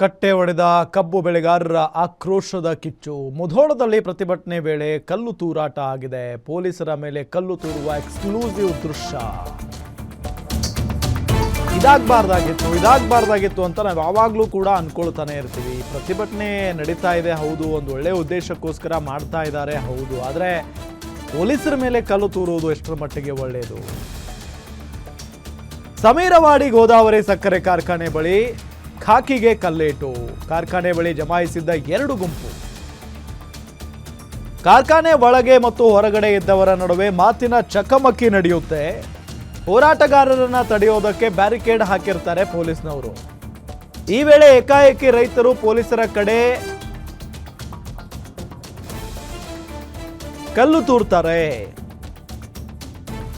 ಕಟ್ಟೆ ಒಡೆದ ಕಬ್ಬು ಬೆಳೆಗಾರರ ಆಕ್ರೋಶದ ಕಿಚ್ಚು. ಮುಧೋಳದಲ್ಲಿ ಪ್ರತಿಭಟನೆ ವೇಳೆ ಕಲ್ಲು ತೂರಾಟ ಆಗಿದೆ. ಪೊಲೀಸರ ಮೇಲೆ ಕಲ್ಲು ತೂರುವ ಎಕ್ಸ್ಕ್ಲೂಸಿವ್ ದೃಶ್ಯ. ಇದಾಗಬಾರ್ದಾಗಿತ್ತು ಇದಾಗಬಾರ್ದಾಗಿತ್ತು ಅಂತ ನಾವು ಯಾವಾಗಲೂ ಕೂಡ ಅಂದ್ಕೊಳ್ತಾನೆ ಇರ್ತೀವಿ. ಪ್ರತಿಭಟನೆ ನಡೀತಾ ಇದೆ, ಹೌದು, ಒಂದು ಒಳ್ಳೆ ಉದ್ದೇಶಕ್ಕೋಸ್ಕರ ಮಾಡ್ತಾ ಇದ್ದಾರೆ, ಹೌದು. ಆದರೆ ಪೊಲೀಸರ ಮೇಲೆ ಕಲ್ಲು ತೂರುವುದು ಎಷ್ಟರ ಮಟ್ಟಿಗೆ ಒಳ್ಳೆಯದು ಸಮೀರವಾಡಿ ಗೋದಾವರಿ ಸಕ್ಕರೆ ಕಾರ್ಖಾನೆ ಬಳಿ ಖಾಕಿಗೆ ಕಲ್ಲೇಟು. ಕಾರ್ಖಾನೆ ಬಳಿ ಜಮಾಯಿಸಿದ್ದ ಎರಡು ಗುಂಪು. ಕಾರ್ಖಾನೆ ಒಳಗೆ ಮತ್ತು ಹೊರಗಡೆ ಇದ್ದವರ ನಡುವೆ ಮಾತಿನ ಚಕಮಕಿ ನಡೆಯುತ್ತೆ. ಹೋರಾಟಗಾರರನ್ನ ತಡೆಯೋದಕ್ಕೆ ಬ್ಯಾರಿಕೇಡ್ ಹಾಕಿರ್ತಾರೆ ಪೊಲೀಸ್ನವರು. ಈ ವೇಳೆ ಏಕಾಏಕಿ ರೈತರು ಪೊಲೀಸರ ಕಡೆ ಕಲ್ಲು ತೂರ್ತಾರೆ.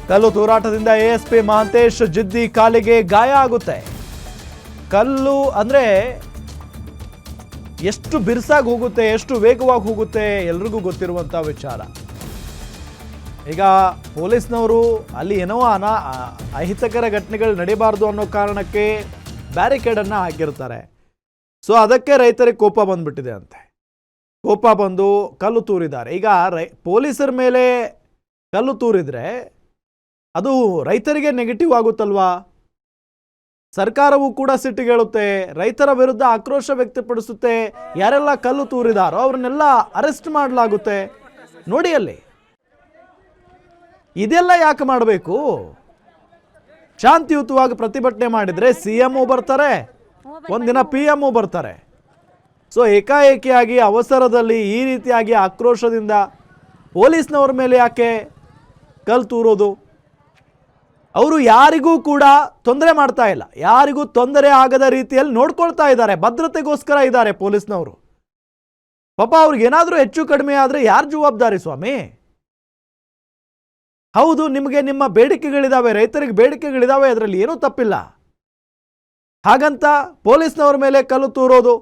ಕಲ್ಲು ತೂರಾಟದಿಂದ ಎಎಸ್ಪಿ ಮಹಾಂತೇಶ್ ಜಿದ್ದಿ ಕಾಲಿಗೆ ಗಾಯ ಆಗುತ್ತೆ. ಕಲ್ಲು ಅಂದರೆ ಎಷ್ಟು ಬಿರ್ಸಾಗಿ ಹೋಗುತ್ತೆ, ಎಷ್ಟು ವೇಗವಾಗಿ ಹೋಗುತ್ತೆ ಎಲ್ರಿಗೂ ಗೊತ್ತಿರುವಂಥ ವಿಚಾರ. ಈಗ ಪೊಲೀಸ್ನವರು ಅಲ್ಲಿ ಏನೋ ಅನಾ, ಅಹಿತಕರ ಘಟನೆಗಳು ನಡೀಬಾರ್ದು ಅನ್ನೋ ಕಾರಣಕ್ಕೆ ಬ್ಯಾರಿಕೇಡನ್ನು ಹಾಕಿರ್ತಾರೆ. ಸೊ ಅದಕ್ಕೆ ರೈತರಿಗೆ ಕೋಪ ಬಂದ್ಬಿಟ್ಟಿದೆ ಅಂತೆ. ಕೋಪ ಬಂದು ಕಲ್ಲು ತೂರಿದ್ದಾರೆ. ಈಗ ರೈ, ಪೊಲೀಸರ ಮೇಲೆ ಕಲ್ಲು ತೂರಿದರೆ ಅದು ರೈತರಿಗೆ ನೆಗೆಟಿವ್ ಆಗುತ್ತಲ್ವಾ? ಸರ್ಕಾರವು ಕೂಡ ಸಿಟ್ಟಿಗೇಳುತ್ತೆ ರೈತರ ವಿರುದ್ಧ ಆಕ್ರೋಶ ವ್ಯಕ್ತಪಡಿಸುತ್ತೆ, ಯಾರೆಲ್ಲ ಕಲ್ಲು ತೂರಿದಾರೋ ಅವ್ರನ್ನೆಲ್ಲ ಅರೆಸ್ಟ್ ಮಾಡಲಾಗುತ್ತೆ. ನೋಡಿ ಅಲ್ಲಿ. ಇದೆಲ್ಲ ಯಾಕೆ ಮಾಡಬೇಕು? ಶಾಂತಿಯುತವಾಗಿ ಪ್ರತಿಭಟನೆ ಮಾಡಿದ್ರೆ ಸಿ ಎಂ ಬರ್ತಾರೆ, ಒಂದಿನ ಪಿ ಎಂ ಬರ್ತಾರೆ. ಸೊ ಏಕಾಏಕಿಯಾಗಿ ಅವಸರದಲ್ಲಿ ಈ ರೀತಿಯಾಗಿ ಆಕ್ರೋಶದಿಂದ ಪೊಲೀಸ್ನವ್ರ ಮೇಲೆ ಯಾಕೆ ಕಲ್ ತೂರೋದು? ಅವರು ಯಾರಿಗೂ ಕೂಡ ತೊಂದರೆ ಮಾಡ್ತಾ ಇಲ್ಲ. ಯಾರಿಗೂ ತೊಂದರೆ ಆಗದ ರೀತಿಯಲ್ಲಿ ನೋಡ್ಕೊಳ್ತಾ ಇದ್ದಾರೆ. ಭದ್ರತೆಗೋಸ್ಕರ ಇದ್ದಾರೆ ಪೊಲೀಸ್ನವರು. ಪಾಪ ಅವ್ರಿಗೇನಾದರೂ ಹೆಚ್ಚು ಕಡಿಮೆ ಆದರೆ ಯಾರು ಜವಾಬ್ದಾರಿ ಸ್ವಾಮಿ? ಹೌದು, ನಿಮಗೆ ನಿಮ್ಮ ಬೇಡಿಕೆಗಳಿದ್ದಾವೆ ರೈತರಿಗೆ ಬೇಡಿಕೆಗಳಿದ್ದಾವೆ ಅದರಲ್ಲಿ ಏನೂ ತಪ್ಪಿಲ್ಲ. ಹಾಗಂತ ಪೊಲೀಸ್ನವ್ರ ಮೇಲೆ ಕಲ್ಲು ತೂರೋದು,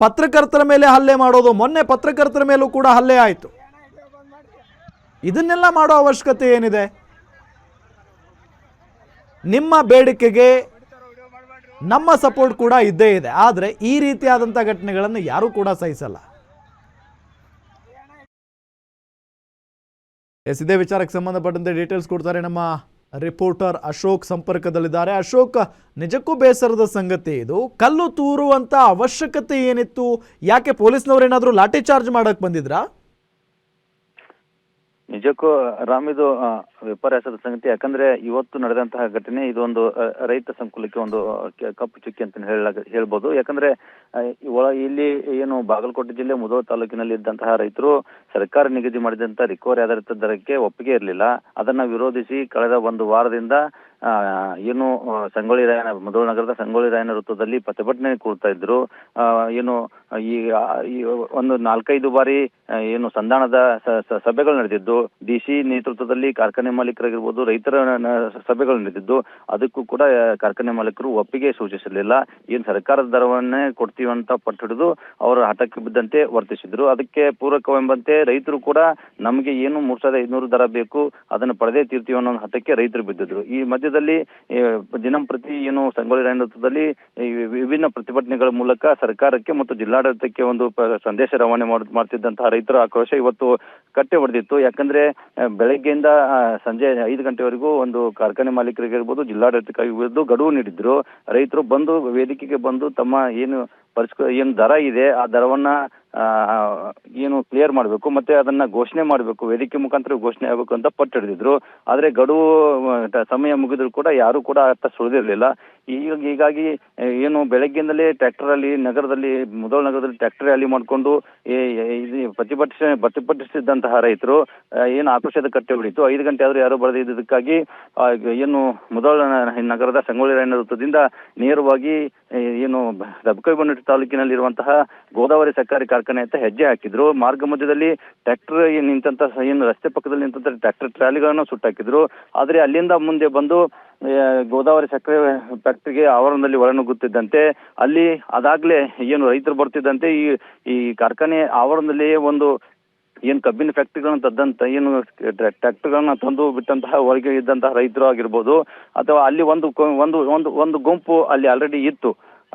ಪತ್ರಕರ್ತರ ಮೇಲೆ ಹಲ್ಲೆ ಮಾಡೋದು, ಮೊನ್ನೆ ಪತ್ರಕರ್ತರ ಮೇಲೂ ಕೂಡ ಹಲ್ಲೆ ಆಯಿತು. ಇದನ್ನೆಲ್ಲ ಮಾಡೋ ಅವಶ್ಯಕತೆ ಏನಿದೆ? ನಿಮ್ಮ ಬೇಡಿಕೆಗೆ ನಮ್ಮ ಸಪೋರ್ಟ್ ಕೂಡ ಇದ್ದೇ ಇದೆ. ಆದರೆ ಈ ರೀತಿಯಾದಂಥ ಘಟನೆಗಳನ್ನು ಯಾರೂ ಕೂಡ ಸಹಿಸಲ್ಲ. ಎಸ್, ಇದೇ ವಿಚಾರಕ್ಕೆ ಸಂಬಂಧಪಟ್ಟಂತೆ ಡೀಟೇಲ್ಸ್ ಕೊಡ್ತಾರೆ ನಮ್ಮ ರಿಪೋರ್ಟರ್ ಅಶೋಕ್ ಸಂಪರ್ಕದಲ್ಲಿದ್ದಾರೆ. ಅಶೋಕ್, ನಿಜಕ್ಕೂ ಬೇಸರದ ಸಂಗತಿ ಇದು. ಕಲ್ಲು ತೂರುವಂತ ಅವಶ್ಯಕತೆ ಏನಿತ್ತು? ಯಾಕೆ ಪೊಲೀಸ್ನವ್ರು ಏನಾದರೂ ಲಾಠಿ ಚಾರ್ಜ್ ಮಾಡಕ್ ಬಂದಿದ್ರಾ? ನಿಜಕ್ಕೂ ರಾಮ್ ಇದು ವಿಪರ್ಯಾಸದ ಸಂಗತಿ, ಯಾಕಂದ್ರೆ ಇವತ್ತು ನಡೆದಂತಹ ಘಟನೆ, ಇದೊಂದು ರೈತ ಸಂಕುಲಕ್ಕೆ ಒಂದು ಕಪ್ಪು ಚುಕ್ಕಿ ಅಂತ ಹೇಳ ಹೇಳ್ಬೋದು. ಯಾಕಂದ್ರೆ ಒಳ, ಇಲ್ಲಿ ಏನು ಬಾಗಲಕೋಟೆ ಜಿಲ್ಲೆ ಮುದೋ ತಾಲೂಕಿನಲ್ಲಿ ಇದ್ದಂತಹ ರೈತರು ಸರ್ಕಾರ ನಿಗದಿ ಮಾಡಿದಂತ ರಿಕವರಿ ಆಧಾರಿತ ದರಕ್ಕೆ ಒಪ್ಪಿಗೆ ಇರಲಿಲ್ಲ. ಅದನ್ನ ವಿರೋಧಿಸಿ ಕಳೆದ ಒಂದು ವಾರದಿಂದ ಏನು ಸಂಗೊಳ್ಳಿ ರಾಯನ ಮಧುರ ನಗರದ ಸಂಗೊಳ್ಳಿ ರಾಯನ ವೃತ್ತದಲ್ಲಿ ಪ್ರತಿಭಟನೆ ಕೂಡ್ತಾ ಇದ್ರು. ಏನು, ಈ ಒಂದು ನಾಲ್ಕೈದು ಬಾರಿ ಏನು ಸಂಧಾನದ ಸಭೆಗಳು ನಡೆದಿದ್ದು. ಡಿ ಸಿ ನೇತೃತ್ವದಲ್ಲಿ ಕಾರ್ಖಾನೆ ಮಾಲೀಕರಾಗಿರ್ಬೋದು, ರೈತರ ಸಭೆಗಳು ನಡೆದಿದ್ದು. ಅದಕ್ಕೂ ಕೂಡ ಕಾರ್ಖಾನೆ ಮಾಲೀಕರು ಒಪ್ಪಿಗೆ ಸೂಚಿಸಲಿಲ್ಲ. ಏನು ಸರ್ಕಾರದ ದರವನ್ನೇ ಕೊಡ್ತೀವಿ ಅಂತ ಪಟ್ಟು ಹಿಡಿದು ಅವರ ಹಠಕ್ಕೆ ಬಿದ್ದಂತೆ ವರ್ತಿಸಿದ್ರು. ಅದಕ್ಕೆ ಪೂರಕವೆಂಬಂತೆ ರೈತರು ಕೂಡ ನಮಗೆ ಏನು ಮೂರ್ ಸಾವಿರದ ಐದುನೂರು ದರ ಬೇಕು, ಅದನ್ನು ಪಡೆದೇ ತೀರ್ತೀವಿ ಅನ್ನೋ ಹಠಕ್ಕೆ ರೈತರು ಬಿದ್ದಿದ್ರು. ಈ ಮಧ್ಯದಲ್ಲಿ ಆ, ದಿನಂಪ್ರತಿ ಏನು ಸಂಗೊಳ್ಳಿ ರಾಯನ ವೃತ್ತದಲ್ಲಿ ವಿಭಿನ್ನ ಪ್ರತಿಭಟನೆಗಳ ಮೂಲಕ ಸರ್ಕಾರಕ್ಕೆ ಮತ್ತು ಜಿಲ್ಲಾಡಳಿತಕ್ಕೆ ಒಂದು ಸಂದೇಶ ರವಾನೆ ಮಾಡ್- ಮಾಡ್ತಿದ್ದಂತಹ ರೈತರ ಆಕ್ರೋಶ ಇವತ್ತು ಕಟ್ಟೆ ಹೊಡೆದಿತ್ತು. ಯಾಕಂದ್ರೆ ಬೆಳಗ್ಗೆಯಿಂದ ಸಂಜೆ ಐದು ಗಂಟೆವರೆಗೂ ಒಂದು ಕಾರ್ಖಾನೆ ಮಾಲೀಕರಿಗಿರ್ಬೋದು ಜಿಲ್ಲಾಡಳಿತಕ್ಕಾಗಿರ್ಬೋದು ಗಡುವು ನೀಡಿದ್ರು. ರೈತರು ಬಂದು ವೇದಿಕೆಗೆ ಬಂದು ತಮ್ಮ ಏನು ಪರಿಸ್ಕ ಏನು ದರ ಇದೆ ಆ ದರವನ್ನ ಏನು ಕ್ಲಿಯರ್ ಮಾಡಬೇಕು, ಮತ್ತೆ ಅದನ್ನ ಘೋಷಣೆ ಮಾಡಬೇಕು, ವೇದಿಕೆ ಮುಖಾಂತರ ಘೋಷಣೆ ಆಗಬೇಕು ಅಂತ ಪಟ್ಟು ಹಿಡಿದಿದ್ರು. ಆದ್ರೆ ಗಡುವು ಸಮಯ ಮುಗಿದ್ರು ಕೂಡ ಯಾರು ಕೂಡ ಅರ್ಥ ಸುಳಿದಿರ್ಲಿಲ್ಲ. ಈಗ ಹೀಗಾಗಿ ಏನು ಬೆಳಗ್ಗೆಯಿಂದಲೇ ಟ್ರ್ಯಾಕ್ಟರ್ ಅಲ್ಲಿ ನಗರದಲ್ಲಿ ಮುದೋಳ ನಗರದಲ್ಲಿ ಟ್ರ್ಯಾಕ್ಟರ್ ರ್ಯಾಲಿ ಮಾಡಿಕೊಂಡು ಇದು ಪ್ರತಿಭಟಿಸಿ ಪ್ರತಿಭಟಿಸಿದಂತಹ ರೈತರು ಏನು ಆಕ್ರೋಶದ ಕಟ್ಟೆ ಬಿಡಿತು ಐದು ಗಂಟೆ ಆದ್ರೂ ಯಾರು ಆ, ಏನು ಮುದೋಳ ನಗರದ ಸಂಗೊಳ್ಳಿ ರಾಯಣ್ಣ ವೃತ್ತದಿಂದ ನೇರವಾಗಿ ಏನು ದಬ್ಕೈಬನ್ನಟ್ಟಿ ತಾಲೂಕಿನಲ್ಲಿರುವಂತಹ ಗೋದಾವರಿ ಸರ್ಕಾರಿ ಕಾರ್ಖಾನೆ ಅಂತ ಹೆಜ್ಜೆ ಹಾಕಿದ್ರು. ಮಾರ್ಗ ಮಧ್ಯದಲ್ಲಿ ಟ್ರ್ಯಾಕ್ಟರ್ ನಿಂತಂತ ಏನು ರಸ್ತೆ ಪಕ್ಕದಲ್ಲಿ ನಿಂತಂತ ಟ್ರ್ಯಾಕ್ಟರ್ ಟ್ರ್ಯಾಲಿಗಳನ್ನು ಸುಟ್ಟಾಕಿದ್ರು. ಆದ್ರೆ ಅಲ್ಲಿಂದ ಮುಂದೆ ಬಂದು ಗೋದಾವರಿ ಸಕ್ಕರೆ ಫ್ಯಾಕ್ಟರಿಗೆ ಆವರಣದಲ್ಲಿ ಒಳನುಗ್ಗುತ್ತಿದ್ದಂತೆ, ಅಲ್ಲಿ ಅದಾಗ್ಲೇ ಏನು ರೈತರು ಬರ್ತಿದ್ದಂತೆ, ಈ ಈ ಕಾರ್ಖಾನೆ ಆವರಣದಲ್ಲಿಯೇ ಒಂದು ಏನು ಕಬ್ಬಿನ ಫ್ಯಾಕ್ಟ್ರಿಗಳನ್ನ ತದ್ದಂತ, ಏನು ಟ್ರ್ಯಾಕ್ಟರ್ಗಳನ್ನ ತಂದು ಬಿಟ್ಟಂತಹ ಹೊರಗೆ ಇದ್ದಂತಹ ರೈತರು ಆಗಿರ್ಬೋದು, ಅಥವಾ ಅಲ್ಲಿ ಒಂದು ಒಂದು ಒಂದು ಒಂದು ಗುಂಪು ಅಲ್ಲಿ ಆಲ್ರೆಡಿ ಇತ್ತು.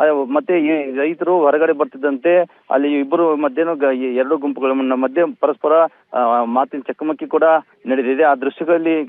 ಮತ್ತೆ ಈ ರೈತರು ಹೊರಗಡೆ ಬರ್ತಿದ್ದಂತೆ ಅಲ್ಲಿ ಇಬ್ಬರು ಮಧ್ಯೆನೂ ಎರಡು ಗುಂಪುಗಳ ಮಧ್ಯೆ ಪರಸ್ಪರ ಮಾತಿನ ಚಕಮಕಿ ಕೂಡ ನಡೆದಿದೆ. ಆ ದೃಶ್ಯಗಳಲ್ಲಿ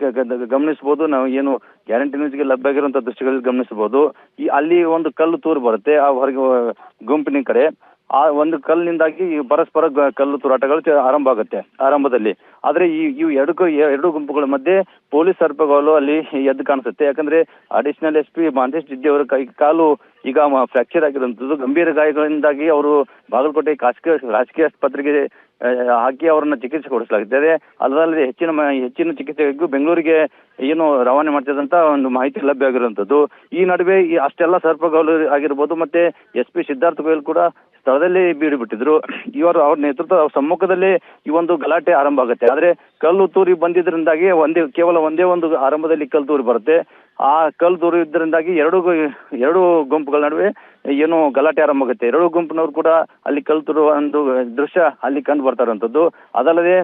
ಗಮನಿಸಬಹುದು. ನಾವು ಏನು ಗ್ಯಾರಂಟಿ ನ್ಯೂಸ್ಗೆ ಲಭ್ಯ ಆಗಿರುವಂತಹ ದೃಶ್ಯಗಳಲ್ಲಿ ಗಮನಿಸಬಹುದು. ಈ, ಅಲ್ಲಿ ಒಂದು ಕಲ್ಲು ತೂರು ಬರುತ್ತೆ. ಆ ಹೊರಗೆ ಗುಂಪಿನ ಕಡೆ. ಆ ಒಂದು ಕಲ್ಲಿನಿಂದಾಗಿ ಪರಸ್ಪರ ಕಲ್ಲು ತೂರಾಟಗಳು ಆರಂಭ ಆಗುತ್ತೆ. ಆರಂಭದಲ್ಲಿ. ಆದ್ರೆ ಈ ಇವು ಎರಡು ಎರಡು ಗುಂಪುಗಳ ಮಧ್ಯೆ ಪೊಲೀಸ್ ಸರ್ಪಗಳು ಅಲ್ಲಿ ಎದ್ದು ಕಾಣಿಸುತ್ತೆ. ಯಾಕಂದ್ರೆ additional S P Mantesh Jiddi ಅವರ ಕೈ, ಕಾಲು ಈಗ ಫ್ರಾಕ್ಚರ್ ಆಗಿರುವಂತದ್ದು ಗಂಭೀರ ಗಾಯಗಳಿಂದಾಗಿ ಅವರು ಬಾಗಲಕೋಟೆ ಖಾಸಗಿ, ರಾಜಕೀಯ ಆಸ್ಪತ್ರೆಗೆ ಹಾಕಿ ಅವರನ್ನ ಚಿಕಿತ್ಸೆ ಕೊಡಿಸಲಾಗುತ್ತದೆ ಅದರಲ್ಲಿ ಹೆಚ್ಚಿನ ಹೆಚ್ಚಿನ ಚಿಕಿತ್ಸೆಗೂ ಬೆಂಗಳೂರಿಗೆ ಏನು ರವಾನೆ ಮಾಡ್ತಿದ್ದಂತ ಒಂದು ಮಾಹಿತಿ ಲಭ್ಯ ಆಗಿರುವಂತದ್ದು ಈ ನಡುವೆ ಈ ಅಷ್ಟೆಲ್ಲ ಸರ್ಪಗಳು ಆಗಿರ್ಬೋದು ಮತ್ತೆ ಎಸ್ ಪಿ ಸಿದ್ಧಾರ್ಥ ಗೋಯಲ್ ಕೂಡ ಸ್ಥಳದಲ್ಲಿ ಬೀಡು ಬಿಟ್ಟಿದ್ರು. ಇವರು ಅವ್ರ ನೇತೃತ್ವ ಸಮ್ಮುಖದಲ್ಲಿ ಈ ಒಂದು ಗಲಾಟೆ ಆರಂಭ ಆಗುತ್ತೆ. ಆದ್ರೆ ಕಲ್ಲು ತೂರಿ ಬಂದಿದ್ರಿಂದಾಗಿ ಒಂದೇ, ಕೇವಲ ಒಂದೇ ಒಂದು ಆರಂಭದಲ್ಲಿ ಕಲ್ಲು ತೂರಿ ಬರುತ್ತೆ. ಆ ಕಲ್ಲು ತೂರಿ ಇದ್ದರಿಂದಾಗಿ ಎರಡು ಎರಡು ಗುಂಪುಗಳ ನಡುವೆ ಏನು ಗಲಾಟೆ ಆರಂಭ ಆಗುತ್ತೆ. ಎರಡು ಗುಂಪಿನವರು ಕೂಡ ಅಲ್ಲಿ ಕಲ್ಲು ತೂರುವ ಒಂದು ದೃಶ್ಯ ಅಲ್ಲಿ ಕಂಡು ಬರ್ತಾ ಇರುವಂತದ್ದು ಅದಲ್ಲದೆ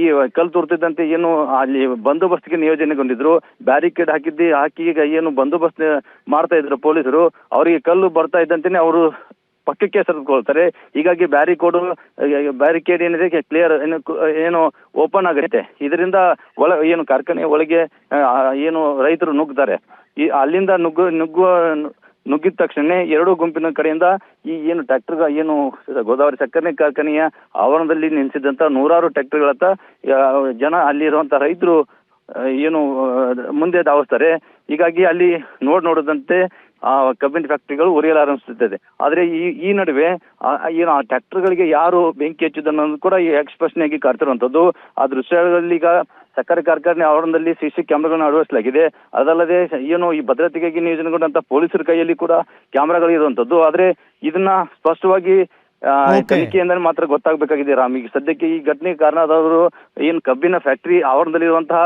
ಈ ಕಲ್ಲು ತೂರ್ತಿದ್ದಂತೆ ಏನು ಅಲ್ಲಿ ಬಂದೋಬಸ್ತ್ಗೆ ನಿಯೋಜನೆಗೊಂಡಿದ್ರು. ಬ್ಯಾರಿಕೇಡ್ ಹಾಕಿದ್ದಿ, ಹಾಕಿ ಈಗ ಏನು ಬಂದೋಬಸ್ತ್ ಮಾಡ್ತಾ ಇದ್ರು ಪೊಲೀಸರು. ಅವರಿಗೆ ಕಲ್ಲು ಬರ್ತಾ ಇದ್ದಂತೇನೆ ಅವರು ಪಕ್ಕಕ್ಕೆ ಸರಿದುಕೊಳ್ತಾರೆ. ಹೀಗಾಗಿ ಬ್ಯಾರಿಕೋಡು ಬ್ಯಾರಿಕೇಡ್ ಏನಿದೆ ಕ್ಲಿಯರ್ ಏನು ಏನು ಓಪನ್ ಆಗುತ್ತೆ. ಇದರಿಂದ ಒಳ, ಏನು ಕಾರ್ಖಾನೆ ಒಳಗೆ ಏನು ರೈತರು ನುಗ್ತಾರೆ. ಈ, ಅಲ್ಲಿಂದ ನುಗ್ಗು, ನುಗ್ಗುವ, ನುಗ್ಗಿದ ತಕ್ಷಣ ಎರಡು ಗುಂಪಿನ ಕಡೆಯಿಂದ ಈ, ಏನು ಟ್ರ್ಯಾಕ್ಟರ್ ಏನು ಗೋದಾವರಿ ಸಕ್ಕರೆ ಕಾರ್ಖಾನೆಯ ಆವರಣದಲ್ಲಿ ನಿಲ್ಲಿಸಿದಂತ ನೂರಾರು ಟ್ರ್ಯಾಕ್ಟರ್ಗಳತ್ತ ಜನ ಅಲ್ಲಿರುವಂತ ರೈತರು ಏನು, ಮುಂದೆ ಧಾವಿಸ್ತಾರೆ. ಹೀಗಾಗಿ ಅಲ್ಲಿ ನೋಡ್ ನೋಡದಂತೆ ಆ ಕಬ್ಬಿನ ಫ್ಯಾಕ್ಟರಿಗಳು ಉರಿಯಲಾರಂಭಿಸುತ್ತದೆ ಆದ್ರೆ ಈ ಈ ನಡುವೆ ಏನು ಆ ಟ್ರ್ಯಾಕ್ಟರ್ಗಳಿಗೆ ಯಾರು ಬೆಂಕಿ ಹಚ್ಚಿದನ್ನೋದು ಕೂಡ ಈ ಆಗಿ ಕಾಡ್ತಿರುವಂತದ್ದು ಆ ದೃಶ್ಯಗಳಲ್ಲಿ ಈಗ ಸಕ್ಕರೆ ಕಾರ್ಖಾನೆ ಆವರಣದಲ್ಲಿ ಸಿ ಸಿ ಕ್ಯಾಮ್ರಾಗಳನ್ನು ಅಳವಡಿಸಲಾಗಿದೆ. ಅದಲ್ಲದೆ ಏನು ಈ ಭದ್ರತೆಗಾಗಿ ನಿಯೋಜನೆಗೊಂಡಂತ ಪೊಲೀಸರ ಕೈಯಲ್ಲಿ ಕೂಡ ಕ್ಯಾಮ್ರಾಗಳು ಇರುವಂತದ್ದು ಆದ್ರೆ ಇದನ್ನ ಸ್ಪಷ್ಟವಾಗಿ ತನಿಖೆಯಿಂದ. ಮಾತ್ರ ಗೊತ್ತಾಗಬೇಕಾಗಿದೆ ರಾಮ್. ಈಗ ಸದ್ಯಕ್ಕೆ ಈ ಘಟನೆಗೆ ಆದವರು ಏನು ಕಬ್ಬಿನ ಫ್ಯಾಕ್ಟರಿ ಆವರಣದಲ್ಲಿರುವಂತಹ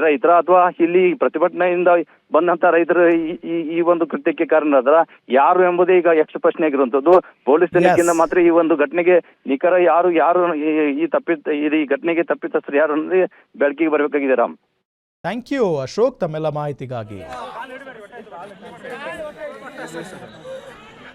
ರೈತರ ಅಥವಾ ಇಲ್ಲಿ ಪ್ರತಿಭಟನೆಯಿಂದ ಬಂದಂತ ರೈತರು ಈ- ಈ ಒಂದು ಕೃತ್ಯಕ್ಕೆ ಕಾರಣರಾದ್ರ ಯಾರು ಎಂಬುದೇ ಈಗ ಯಕ್ಷ ಪ್ರಶ್ನೆ ಆಗಿರುವಂತದ್ದು ಪೊಲೀಸ್ ತನಿಖೆಯಿಂದ ಮಾತ್ರ ಈ ಒಂದು ಘಟನೆಗೆ ನಿಖರ ಯಾರು ಯಾರು ಈ- ಈ ತಪ್ಪಿತ ಈ ಘಟನೆಗೆ ತಪ್ಪಿತಸ್ಥರು ಯಾರು ಅಂದ್ರೆ ಬೆಳಕಿಗೆ ಬರಬೇಕಾಗಿದೆ ರಾಮ್. ಥ್ಯಾಂಕ್ ಯು ಅಶೋಕ್ ತಮ್ಮೆಲ್ಲ ಮಾಹಿತಿಗಾಗಿ.